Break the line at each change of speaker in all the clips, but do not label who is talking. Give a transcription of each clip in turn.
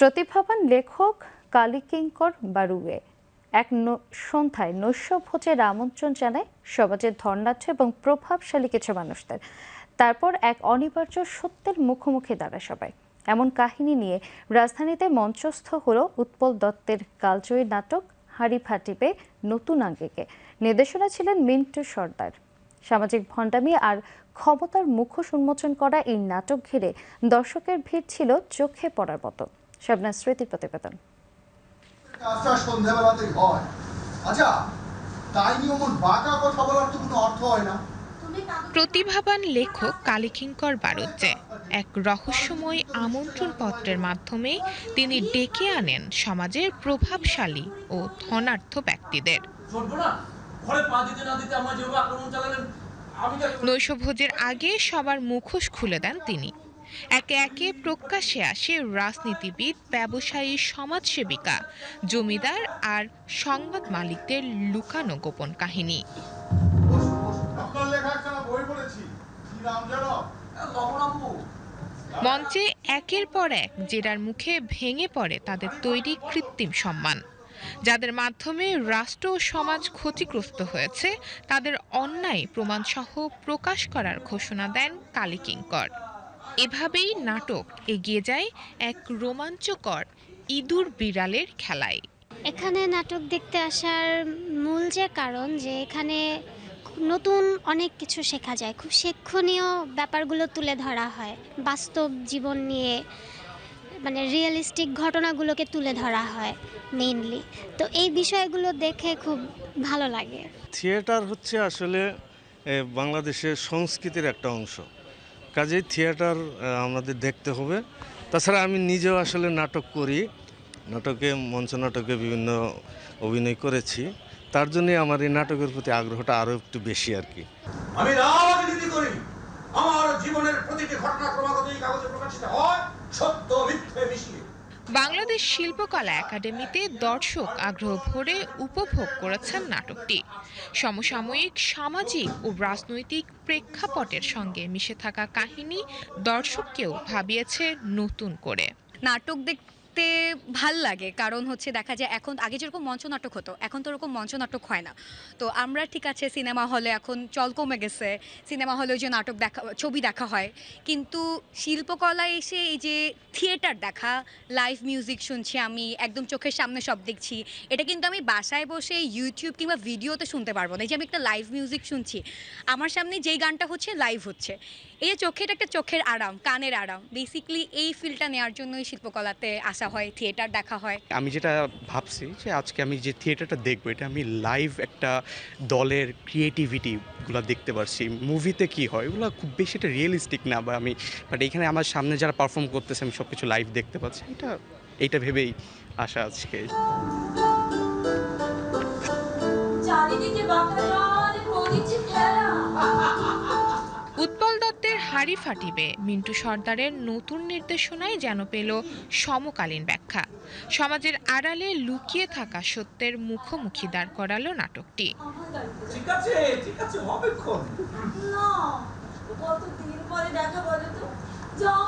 প্রতিভাবান লেখক কালিকিঙ্কর বারুয়ে এক সন্ধ্যায় নৈশ ভোজের আমন্ত্রণ জানায়, সমাজের ধর্নাঢ্য এবং প্রভাবশালী কিছু মানুষদের। তারপর এক অনিবার্য সত্যের মুখোমুখি দাঁড়ায় সবাই। এমন কাহিনী নিয়ে রাজধানীতে মঞ্চস্থ হল উৎপল দত্তের কালজয়ী নাটক, হাড়ি ফাটিবে নতুন আঙ্গিকে। নির্দেশনা ছিলেন মিন্টু সর্দার। সামাজিক ভণ্ডামি আর ক্ষমতার মুখোশ উন্মোচন করা এই নাটক ঘিরে দর্শকের ভিড় ছিল চোখে পড়ার মতো। শবনা স্মৃতি প্রতিবেদন।
কাজটা সন্ধ্যাবেলাতেই হয়। আচ্ছা তাই নিয়ে বাঁকা কথা বলার তো কোনো অর্থ হয় না।
প্রতিভাবান লেখক কালিকিঙ্কর বারুজ্জে এক রহস্যময় আমন্ত্রণ পত্রের মাধ্যমে তিনি ডেকে আনেন সমাজের প্রভাবশালী ও ধনার্থ ব্যক্তিদের। নৈশভোজের আগে সবার মুখোশ খুলে দেন তিনি। একে একে প্রকাশ্যে আসে রাজনীতিবিদ ব্যবসায়ী সমাজসেবিকা জমিদার আর সংবাদ মালিকদের লুকানো গোপন কাহিনী। মঞ্চে একের পর এক জেরার মুখে ভেঙে পড়ে তাদের তৈরি কৃত্রিম সম্মান। যাদের মাধ্যমে রাষ্ট্র ও সমাজ ক্ষতিগ্রস্ত হয়েছে তাদের অন্যায় প্রমাণসহ প্রকাশ করার ঘোষণা দেন কালিকিঙ্কর। এভাবেই নাটক এগিয়ে যায় এক রোমাঞ্চকর ইঁদুর বিড়ালের খেলায়।
এখানে নাটক দেখতে আসার মূল যে কারণ যে এখানে নতুন অনেক কিছু শেখা যায়। খুব শিক্ষণীয় ব্যাপারগুলো তুলে ধরা হয়। বাস্তব জীবন নিয়ে মানে রিয়েলিস্টিক ঘটনাগুলোকে তুলে ধরা হয় মেইনলি তো এই বিষয়গুলো দেখে খুব ভালো লাগে।
থিয়েটার হচ্ছে আসলে বাংলাদেশের সংস্কৃতির একটা অংশ। কাজেই থিয়েটার আমাদের দেখতে হবে। তাছাড়া আমি নিজেও আসলে নাটক করি। নাটকে, মঞ্চ নাটকে বিভিন্ন অভিনয় করেছি। তার জন্যই আমার এই নাটকের প্রতি আগ্রহটা আরও একটু বেশি আর কি।
আমি রাজনীতি করি। আমার জীবনের প্রতিটি ঘটনা কাগজে প্রকাশিত হয়। সত্য মিথ্যে মিশিয়ে।
বাংলাদেশ শিল্পকলা একাডেমিতে দর্শক আগ্রহ ভরে উপভোগ করেছেন নাটকটি। সমসাময়িক, সামাজিক ও রাজনৈতিক প্রেক্ষাপটের সঙ্গে মিশে থাকা কাহিনী দর্শককেও ভাবিয়েছে নতুন করে।
নাটক দেখতে ভালো লাগে। কারণ হচ্ছে দেখা যায় এখন, আগে যেরকম মঞ্চ নাটক হতো, এখন তো ওরকম মঞ্চ নাটক হয় না। তো আমরা ঠিক আছে, সিনেমা হলে এখন চল কমে গেছে, সিনেমা হলে যে নাটক দেখা, ছবি দেখা হয়। কিন্তু শিল্পকলায় এসে এই যে থিয়েটার দেখা, লাইভ মিউজিক শুনছি আমি, একদম চোখের সামনে সব দেখছি, এটা কিন্তু আমি বাসায় বসে ইউটিউব কিংবা ভিডিওতে শুনতে পারব না। এই যে আমি একটা লাইভ মিউজিক শুনছি, আমার সামনে যেই গানটা হচ্ছে, লাইভ হচ্ছে। এই চোখের একটা চোখের আরাম, কানের আরাম। বেসিক্যালি এই ফিলটা নেওয়ার জন্যই শিল্পকলাতে আসা হয় থিয়েটার দেখা হয়।
আমি যেটা ভাবছি যে আজকে আমি যে থিয়েটারটা দেখব এটা আমি লাইভ একটা দলের ক্রিয়েটিভিটিগুলো দেখতে পারছি। মুভিতে কি হয় ওগুলো খুব বেশি এটা রিয়েলিস্টিক না বা আমি বাট এখানে আমার সামনে যারা পারফর্ম করতেছে আমি সব কিছু লাইভ দেখতে পাচ্ছি। এটা এইটা ভেবেই আসা আজকে।
চারিদিকে বাঁকা
হাড়ি ফাটিবে। মিন্টু সর্দারের নতুন নির্দেশনায় যেন পেল সমকালীন ব্যাখ্যা। সমাজের আড়ালে লুকিয়ে থাকা সত্যের মুখোমুখি দাঁড় করালো নাটকটি।
ঠিক আছে ঠিক আছে হবে
না যাও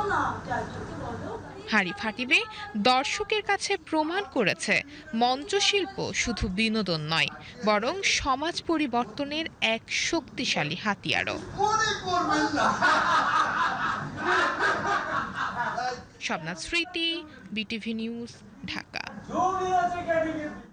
হাড়ি ফাটিবে দর্শকের কাছে প্রমাণ করেছে মঞ্চশিল্প শুধু বিনোদন নয় বরং সমাজ পরিবর্তনের এক শক্তিশালী হাতিয়ারও। শবনাথ স্মৃতি বিটিভি নিউজ ঢাকা।